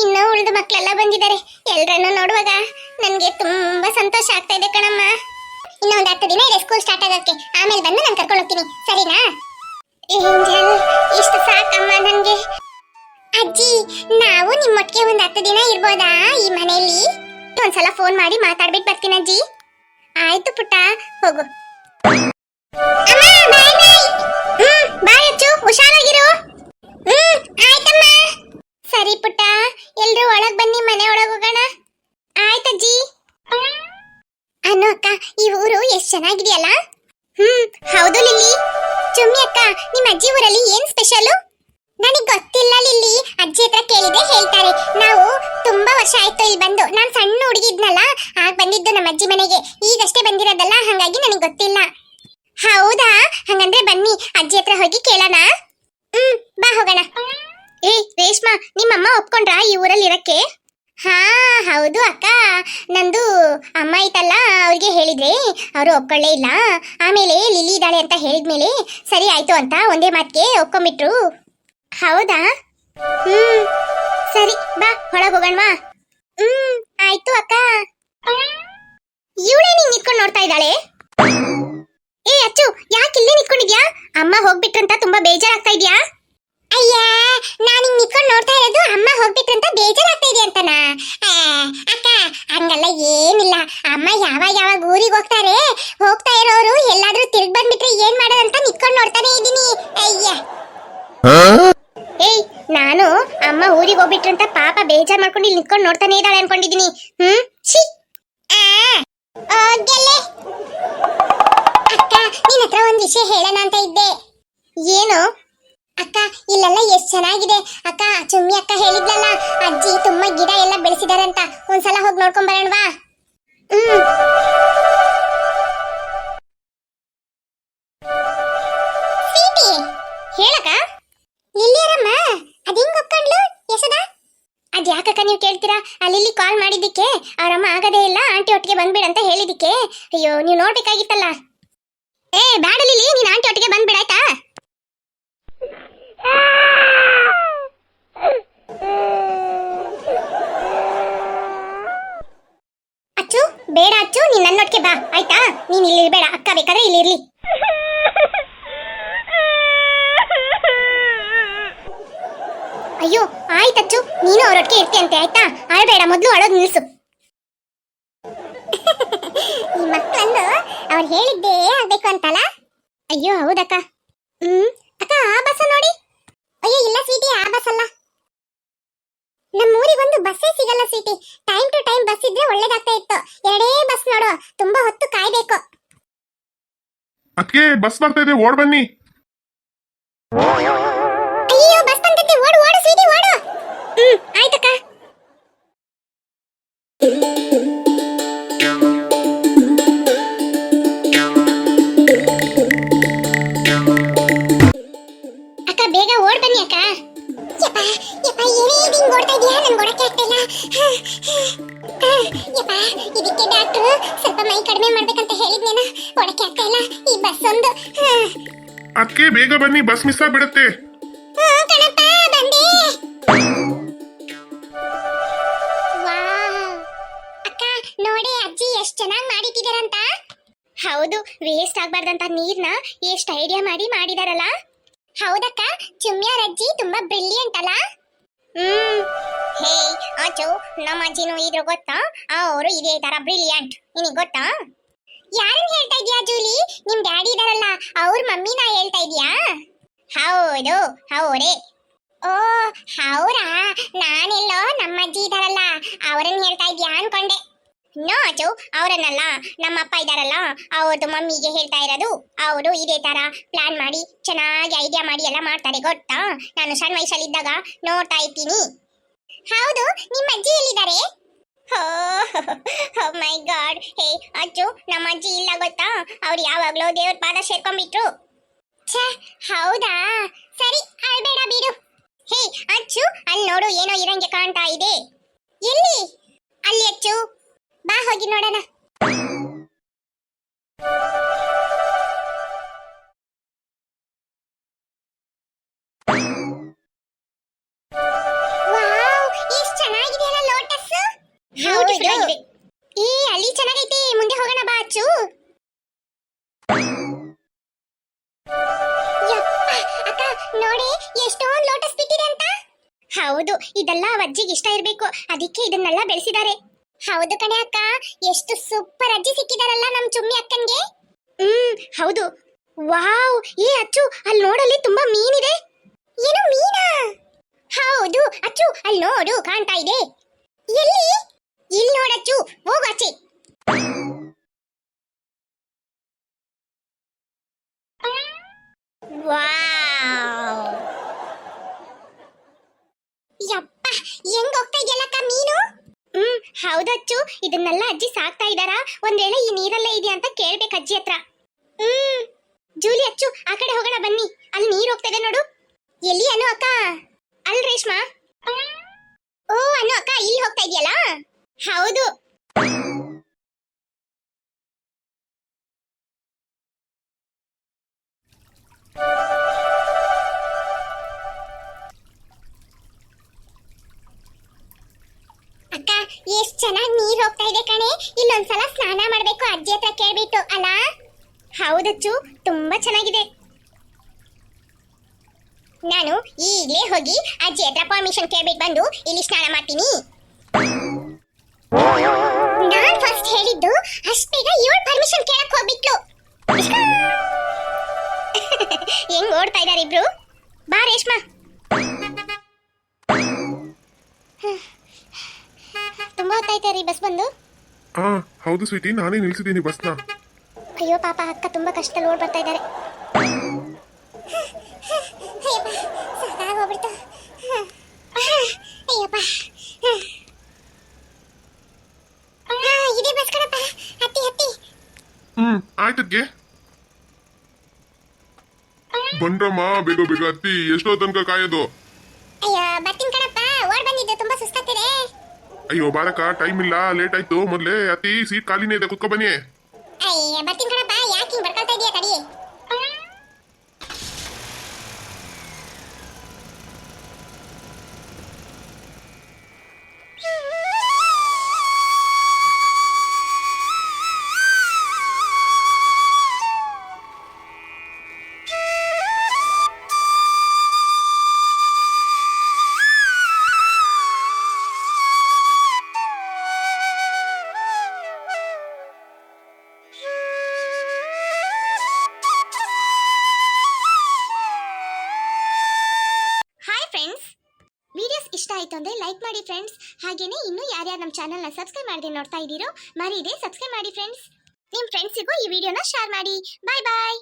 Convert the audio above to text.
ಇನ್ನೂ ಉಳಿದ ಮಕ್ಕಳೆಲ್ಲ ಬಂದಿದ್ದಾರೆ. ಎಲ್ರನ್ನು ನೋಡುವಾಗ ನನಗೆ ತುಂಬಾ ಸಂತೋಷ ಆಗ್ತಾ ಇದೆ ಕಣಮ್ಮ. ಇನ್ನ ಹತ್ತು ದಿನ ಇದೆ ಸ್ಕೂಲ್ ಸ್ಟಾರ್ಟ್ ಆಗೋಕ್ಕೆ. ಆಮೇಲೆ ಬಂದು ನಾನು ಕರ್ಕೊಂಡು ಹೋಗ್ತೀನಿ. ಸರಿನಾ? ಇಷ್ಟು ಸಾಕಮ್ಮ ನನಗೆ. ಅಜ್ಜಿ ನಾವು ನಿಮ್ಮೊಟ್ಟಿಗೆ ಒಂದು ಹತ್ತು ದಿನ ಇರ್ಬೋದಾ ಈ ಮನೆಯಲ್ಲಿ ಒಂದ್ಸಲ ಫೋನ್ ಮಾಡಿ ಮಾತಾಡ್ಬಿಟ್ಟು ಬರ್ತೀನಿ ಅಜ್ಜಿ. ಆಯ್ತು ಪುಟ್ಟ ಹೋಗು. ಅಮ್ಮ, bye bye. ಹ್ಮ್, ಬಾಯ್ ಅಚ್ಚು, ಹುಷಾರಾಗಿರು ಹ್ಮ್ ಆಯ್ತಮ್ಮ ಸರಿ ಪುಟ್ಟ, ಎಲ್ರು ಒಳಗ್ ಬನ್ನಿ, ಮನೆ ಒಳಗ್ ಹೋಗೋಣ. ಆಯ್ತಜ್ಜಿ ಅನ್ನು ಅಕ್ಕ, ಈ ಊರು ಎಷ್ಟ್ ಚೆನ್ನಾಗಿದೆಯಲ್ಲ? ಹ್ಮ್, ಹೌದು ಲಿಲ್ಲಿ. ಚುಮ್ಮಿ ಅಕ್ಕ ನಿಮ್ಮ ಅಜ್ಜಿ ಊರಲ್ಲಿ ಏನ್ ಸ್ಪೆಷಲು? ನನಗ್ ಗೊತ್ತಿಲ್ಲ ಲಿಲ್ಲಿ. ಅಜ್ಜಿ ಹತ್ರ ಕೇಳಿದ್ರೆ ಹೇಳ್ತಾರೆ. ನಾವು ತುಂಬಾ ವರ್ಷ ಆಯ್ತು ಇಲ್ಲಿ ಬಂದು. ನಾನ್ ಸಣ್ಣ ಹುಡುಗಿದ್ನಲ್ಲ, ಆಗ ಬಂದಿದ್ದು ನಮ್ಮ ಅಜ್ಜಿ ಮನೆಗೆ. ಈಗಷ್ಟೇ ಬಂದಿರೋದಲ್ಲ, ಹಾಗಾಗಿ ನನಗೆ ಗೊತ್ತಿಲ್ಲ. ಹೌದಾ? ಹಂಗಂದ್ರೆ ಬನ್ನಿ, ಅಜ್ಜಿ ಹತ್ರ ಹೋಗಿ ಕೇಳೋಣ. ಹ್ಮ್, ಬಾ ಹೋಗೋಣ. ಏ, ರೇಷ್ಮಾ, ನಿಮ್ಮಮ್ಮ ಒಪ್ಕೊಂಡ್ರಾ ಈ ಊರಲ್ಲಿ ಇರಕ್ಕೆ? ಹಾ, ಹೌದು ಅಕ್ಕ. ನಂದು ಅಮ್ಮ ಐತಲ್ಲ, ಅವ್ರಿಗೆ ಹೇಳಿದ್ರೆ. ಅವರು ಒಪ್ಕೊಳ್ಳೇ ಇಲ್ಲ. ಆಮೇಲೆ ಲಿಲಿ ಇದ್ದಾಳೆ ಅಂತ ಹೇಳಿದ್ಮೇಲೆ, ಸರಿ ಆಯ್ತು ಅಂತ ಒಂದೇ ಮಾತಿಗೆ ಒಪ್ಕೊಂಬಿಟ್ರು ಹೌದಾ? ಹ್ಮ್, ಸರಿ, ಬಾ ಹೊಳಗ್ ಹೋಗೋಣವಾ. ಹ್ಮ್, ಆಯ್ತು ಅಕ್ಕ. ಇವಳೇ ನೀನ್ ನಿಂತ್ಕೊಂಡು ನೋಡ್ತಾ ಇದ್ದಾಳೆ? ಏ, ಅಚ್ಚು, ಯಾಕೆ ಇಲ್ಲೇ ನಿಂತ್ಕೊಂಡಿದ್ಯಾ? ಅಮ್ಮ ಹೋಗ್ಬಿಟ್ರಂತ ತುಂಬಾ ಬೇಜಾರಾಗ್ತಾ ಇದ್ಯಾ? ಅಯ್ಯ ನಾನು ಹಿಂಗ್ ನಿಂತ್ಕೊಂಡು ನೋಡ್ತಾ ಇರೋದು ಅಮ್ಮ ಹೋಗ್ಬಿಟ್ರಂತ ಬೇಜಾರಾಗ್ತಾ ಇದೆ ಅಂತನಾ? ಅಕ್ಕ ಹಂಗಲ್ಲ ಏನಿಲ್ಲ. ಅಮ್ಮ ಯಾವಾಗ ಯಾವಾಗ ಊರಿಗೆ ಹೋಗ್ತಾರೆ ಹೋಗ್ತಾ ಇರೋರು ಎಲ್ಲಾದ್ರೂ ತಿರ್ಗ್ ಬಂದ್ಬಿಟ್ರೆ ಏನ್ ಮಾಡೋದಂತ ನಿಂತ್ಕೊಂಡು ನೋಡ್ತಾನೆ ಇದ್ದೀನಿ. ಅಯ್ಯ. ಏಯ್ ನಾನು ಅಮ್ಮ ಊರಿಗೆ ಹೋಗ್ಬಿಟ್ರಂತ ಪಾಪ ಬೇಜಾರ್ ಮಾಡ್ಕೊಂಡು ಇಲ್ಲಿ ನಿಂತ್ಕೊಂಡು ನೋಡ್ತಾನೆ ಇದ್ದಾಳೆ ಅನ್ಕೊಂಡಿದೀನಿ ಹ್ಮ್? ಛೀ. ಆ, ಹೋಗ್ಯಲ್ಲೇ. ಅಕ್ಕ ನಿನ್ನ ಹತ್ರ ಒಂದ್ ವಿಷಯ ಹೇಳೋಣ ಅಂತ ಇದ್ದೆ. ಏನು? ಅಕ್ಕ, ಇಲ್ಲೆಲ್ಲ ಎಷ್ಟು ಚೆನ್ನಾಗಿದೆ. ಅಕ್ಕ ಚುಮ್ಮಿ ಅಕ್ಕ ಹೇಳಿದ್ಲಲ್ಲ ಅಜ್ಜಿ ತುಂಬಾ ಗಿಡ ಎಲ್ಲ ಬೆಳೆಸಿದಾರಂತ. ಒಂದ್ಸಲ ಹೋಗಿ ನೋಡ್ಕೊಂಡ್ ಬರೋಣವಾ ಹ್ಮ್. ಹೇಳಕ್ಕ? ಲಿಲ್ಲಿಯರಮ್ಮ ಅದಿಂಗ್ ಒಪ್ಕೊಂಡ್ಲು ಯಶದ ಅದ್ ಯಾಕಕ್ಕ ನೀವು ಕೇಳ್ತೀರಾ? ಅಲ್ಲಿ ಕಾಲ್ ಮಾಡಿದ್ದಕ್ಕೆ, ಅವರಮ್ಮ ಆಗದೇ ಇಲ್ಲ, ಆಂಟಿ ಒಟ್ಟಿಗೆ ಬಂದ್ಬಿಡ ಅಂತ ಹೇಳಿದ್ದಕ್ಕೆ. ಅಯ್ಯೋ, ನೀವು ನೋಡ್ಬೇಕಾಗಿತ್ತಲ್ಲ. ಏ ಬ್ಯಾಡ ಲಿಲ್ಲಿ ನೀನ್ ಆಂಟಿ ಒಟ್ಟಿಗೆ ಬಂದ್ಬಿಡಾಯ್ತಾ ಅಚ್ಚು ಬೇಡ ಅಚ್ಚು ನೀನ್ ನನ್ನೊಟ್ಟಿಗೆ ಬಾ ಆಯ್ತಾ ನೀನ್ ಇಲ್ಲಿ ಇರ್ಬೇಡ ಅಕ್ಕ ಬೇಕಾದ್ರೆ ಇಲ್ಲಿ ಇರ್ಲಿ. ಅಯ್ಯೋ ಆಯ್ತಜ್ಜು ನೀನು ಅವರೊಟ್ಟಿಗೆ ಇರ್ತೀಯಂತೆ, ಆಯ್ತಾ? ಅಳಬೇಡ, ಮೊದಲು ಅಳೋದು ನಿಲ್ಸು. ಈ ಮಕ್ಕಳನ್ನು ಅವ್ರು ಹೇಳಿದ್ದೇ ಆಗ್ಬೇಕು ಅಂತಲ್ಲ? ಅಯ್ಯೋ, ಹೌದಕ್ಕ. ಹ್ಮ್, ಅಕ್ಕ, ಆ ಬಸ್ ನೋಡಿ. ಅಯ್ಯೋ, ಇಲ್ಲ ಸೀಟಿ ಆ ಬಸ್ ಅಲ್ಲ ನಮ್ಮ ಊರಿಗೊಂದು ಬಸ್ಸೇ ಸಿಗಲ್ಲ ಸೀಟಿ ಟೈಮ್ ಟು ಟೈಮ್ ಬಸ್ ಇದ್ರೆ ಒಳ್ಳೇದಾಗ್ತಾ ಇತ್ತು. ಎರಡೇ ಬಸ್ ನೋಡು, ತುಂಬಾ ಹೊತ್ತು ಕಾಯ್ಬೇಕು. ಅದಕ್ಕೆ ಬಸ್ ಬರ್ತಾ ಇದೆ ಓಡ್ ಬನ್ನಿ. ಇದಕ್ಕೆ ಡಾಕ್ಟ್ರು ಸ್ವಲ್ಪ ಮೈ ಕಡಿಮೆ ಮಾಡ್ಬೇಕಂತ ಹೇಳಿದ್ನೇನ? ಓಡಕ್ಕೆ ಆಗ್ತಾ ಇಲ್ಲ ಈ ಬಸ್ ಒಂದು. ಅದಕ್ಕೆ ಬೇಗ ಬನ್ನಿ ಬಸ್ ಮಿಸ್ ಆಗ್ಬಿಡುತ್ತೆ. ನೋಡಿ ಅಜ್ಜಿ ಎಷ್ಟ್ ಚೆನ್ನಾಗಿ ಮಾಡಿಟ್ಟಿದಾರಂತ ಹೌದು ವೇಸ್ಟ್ ಆಗ್ಬಾರ್ದಂತ ನೀರ್ನ ಎಷ್ಟು ಐಡಿಯಾ ಮಾಡಿ ಮಾಡಿದಾರಲ್ಲ. ಹೌದಕ್ಕ ಚುಮ್ಯಾರಜ್ಜಿ ತುಂಬಾ ಬ್ರಿಲಿಯಂಟ್ ಅಲ್ಲ. ಹ್ಮ್. ಹೇ, ಆಚು, ನಮ್ಮ ಅಜ್ಜಿನೂ ಇದ್ರು ಗೊತ್ತಾ? ಅವರು ಇದೇ ತರ ಬ್ರಿಲಿಯಂಟ್ ನಿನಗೆ ಗೊತ್ತಾ? ಯಾರನ್ನ ಹೇಳ್ತಾ ಇದೀಯಾ ಜೂಲಿ? ನಿಮ್ ಡ್ಯಾಡಿ ಇದಾರಲ್ಲ, ಅವ್ರ ಮಮ್ಮಿನ ಹೇಳ್ತಾ ಇದೀಯಾ? ಹೌದು ಹೌರೇ ಓ ಹೌರಾ ನಾನೆಲ್ಲೋ ನಮ್ಮ ಅಜ್ಜಿ ಇದಾರಲ್ಲ ಅವರನ್ನ ಹೇಳ್ತಾ ಇದ್ಯಾ ಅನ್ಕೊಂಡೆ. ನೋ ಅಚ್ಚು ಅವರನ್ನಲ್ಲ ನಮ್ಮ ಅಪ್ಪ ಇದಾರಲ್ಲ ಅವ್ರದ್ದು ಮಮ್ಮಿಗೆ ಹೇಳ್ತಾ ಇರೋದು. ಅವರು ಇದೇ ತರ ಪ್ಲಾನ್ ಮಾಡಿ, ಚೆನ್ನಾಗಿ ಐಡಿಯಾ ಮಾಡಿ ಎಲ್ಲ ಮಾಡ್ತಾರೆ, ಗೊತ್ತಾ? ನಾನು ಸಣ್ಣ ವಯಸ್ಸಲ್ಲಿದ್ದಾಗ ನೋಡ್ತಾ ಇದ್ದೀನಿ ಹೌದು, ನಿಮ್ಮ ಅಜ್ಜಿ ಎಲ್ಲಿದ್ದಾರೆ? ಮೈ ಗಾಡ್ ಹೇ, ಅಜ್ಜು, ನಮ್ಮ ಅಜ್ಜಿ ಇಲ್ಲ ಗೊತ್ತಾ? ಅವ್ರು ಯಾವಾಗ್ಲೂ ದೇವ್ರ ಪಾದ ಸೇರ್ಕೊಂಡ್ಬಿಟ್ರು. ಛೇ, ಹೌದಾ? ಸರಿ, ಅಳ್ಬೇಡ ಬಿಡು. ಹೇ ಅಚ್ಚು ಅಲ್ಲಿ ನೋಡು, ಏನೋ ಇರಂಗೆ ಕಾಣ್ತಾ ಇದೆ. ಎಲ್ಲಿ? ಅಲ್ಲಿ ಅಚ್ಚು ಬಾ ಹೋಗಿ ನೋಡೋಣ. ಏ ಅಲ್ಲಿ ಚೆನ್ನಾಗೈತೆ. ಮುಂದೆ ಹೋಗೋಣ ಬಾ ಅಚ್ಚು. ಅಕ್ಕ ನೋಡಿ ಎಷ್ಟೊಂದು ಲೋಟಸ್ ಬಿಟ್ಟಿದೆ ಅಂತ. ಹೌದು ಇದೆಲ್ಲ ಅಜ್ಜಿಗೆ ಇಷ್ಟ ಇರಬೇಕು. ಅದಕ್ಕೆ ಇದನ್ನೆಲ್ಲ ಬೆಳೆಸಿದ್ದಾರೆ. ಹೌದು ಕಣೆ ಅಕ್ಕ. ಎಷ್ಟು ಸೂಪರ್ ಅಜ್ಜಿ ಸಿಕ್ಕಿದಾರಲ್ಲ ನಮ್ ಚುಮ್ಮಿ ಅಕ್ಕನ್ಗೆ. ಹ್ಮ್ ಹೌದು. ವಾವ್ ಏ ಅಚ್ಚು ಅಲ್ಲಿ ನೋಡಲ್ಲಿ ತುಂಬಾ ಮೀನಿದೆ. ಏನು ಮೀನಾ? ಹೌದು ಅಚ್ಚು ಅಲ್ಲಿ ನೋಡು ಕಾಣ್ತಾ ಇದೆ. ಎಲ್ಲಿ? ಇಲ್ಲಿ ನೋಡಚ್ಚು ಹೋಗು ಆಚೆ. ವಾವ್ ಯಪ್ಪ ಹೆಂಗ್ ಹೋಗ್ತಾ ಇದೆಯಲ್ಲಕ್ಕ ಮೀನು ಹ್ಮ್ ಹೌದಚ್ಚು ಇದನ್ನೆಲ್ಲ ಅಜ್ಜಿ ಸಾಕ್ತಾ ಇದ್ದಾರಾ? ಒಂದ್ ಈ ನೀರಲ್ಲೇ ಇದೆಯಾ ಅಂತ ಕೇಳ್ಬೇಕು ಅಜ್ಜಿ ಹತ್ರ. ಹ್ಮ್. ಜೂಲಿ ಅಚ್ಚು, ಆ ಕಡೆ ಹೋಗೋಣ ಬನ್ನಿ. ಅಲ್ಲಿ ನೀರ್ ಹೋಗ್ತಾ ಇದೆ ನೋಡು. ಎಲ್ಲಿ ಅನು ಅಕ್ಕ? ಅಲ್ ರೇಷ್ಮಾ? ಓ, ಅನು ಅಕ್ಕ, ಇಲ್ಲಿ ಹೋಗ್ತಾ ಇದೆಯಲ್ಲ? ಹೌದು. ಅಕ್ಕ ಎಷ್ಟ್ ಚೆನ್ನಾಗಿ ನೀರ್ ಹೋಗ್ತಾ ಇದೆ ಕಣೆ. ಇಲ್ಲೊಂದ್ಸಲ ಸ್ನಾನ ಮಾಡ್ಬೇಕು, ಅಜ್ಜಿ ಹತ್ರ ಕೇಳ್ಬಿಟ್ಟು, ಅಲ್ಲ? ಹೌದಚ್ಚು ತುಂಬಾ ಚೆನ್ನಾಗಿದೆ. ನಾನು ಈಗಲೇ ಹೋಗಿ ಅಜ್ಜಿ ಹತ್ರ ಪರ್ಮಿಷನ್ ಕೇಳ್ಬಿಟ್ಟು ಬಂದು ಇಲ್ಲಿ ಸ್ನಾನ ಮಾಡ್ತೀನಿ. ನಾನ್ ಫಸ್ಟ್ ಹೇಳಿದ್ದು, ಅಷ್ಟೇಗ ಬೇಗ ಇವಳು ಪರ್ಮಿಷನ್ ಕೇಳಕ್ ಹೋಗ್ಬಿಟ್ಲು. ಹೆಂಗ್ ಓಡ್ತಾ ಇದಾರೆ ಇಬ್ರು? ಬಾ ರೇಷ್ಮಾ. ತುಂಬಾ ಹೊತ್ತಾಯ್ತಾ ರೀ ಬಸ್ ಬಂದು? ಹಾ ಹೌದು ಸ್ವೀಟಿ ನಾನೇ ನಿಲ್ಸಿದ್ದೀನಿ ಬಸ್ನ. ಅಯ್ಯೋ ಪಾಪ ಅಕ್ಕ ತುಂಬಾ ಕಷ್ಟದಲ್ಲಿ ಓಡ್ ಬರ್ತಾ ಇದ್ದಾರೆ. ಹ್ಮ್. ಆಯ್ತಕ್ಕೆ ಬಂದ್ರಮ್ಮ ಬೇಗ ಬೇಗ ಹತ್ತಿ ಎಷ್ಟೋ ತನಕ ಕಾಯೋದು. ಅಯ್ಯೋ ಬಾರಕ ಟೈಮ್ ಇಲ್ಲ ಲೇಟ್ ಆಯ್ತು. ಮೊದ್ಲೇ ಹತ್ತಿ ಸೀಟ್ ಖಾಲಿನೇ ಇದೆ, ಕುತ್ಕೊ ಬನ್ನಿ. ಅಯ್ಯ ಬರ್ತೀನಿ ಕಣಪ್ಪ. ಯಾಕೆ ಹಿಂಗ್ ಬರ್ಕೊಳ್ತಾ ಇದೀಯ ತಡಿ? ಆಯಿತು ಅಂದರೆ ಲೈಕ್ ಮಾಡಿ ಫ್ರೆಂಡ್ಸ್ ಹಾಗೇನೇ ಇನ್ನೂ ಯಾರ್ಯಾರು ನಮ್ಮ ಚಾನಲ್ನ ಸಬ್ಸ್ಕ್ರೈಬ್ ಮಾಡದೆ ನೋಡ್ತಾ ಇದ್ದೀರೋ ಮರೀದೆ ಸಬ್ಸ್ಕ್ರೈಬ್ ಮಾಡಿ ಫ್ರೆಂಡ್ಸ್ ನಿಮ್ಮ ಫ್ರೆಂಡ್ಸಿಗೂ ಈ ವಿಡಿಯೋನ ಶೇರ್ ಮಾಡಿ. ಬಾಯ್ ಬಾಯ್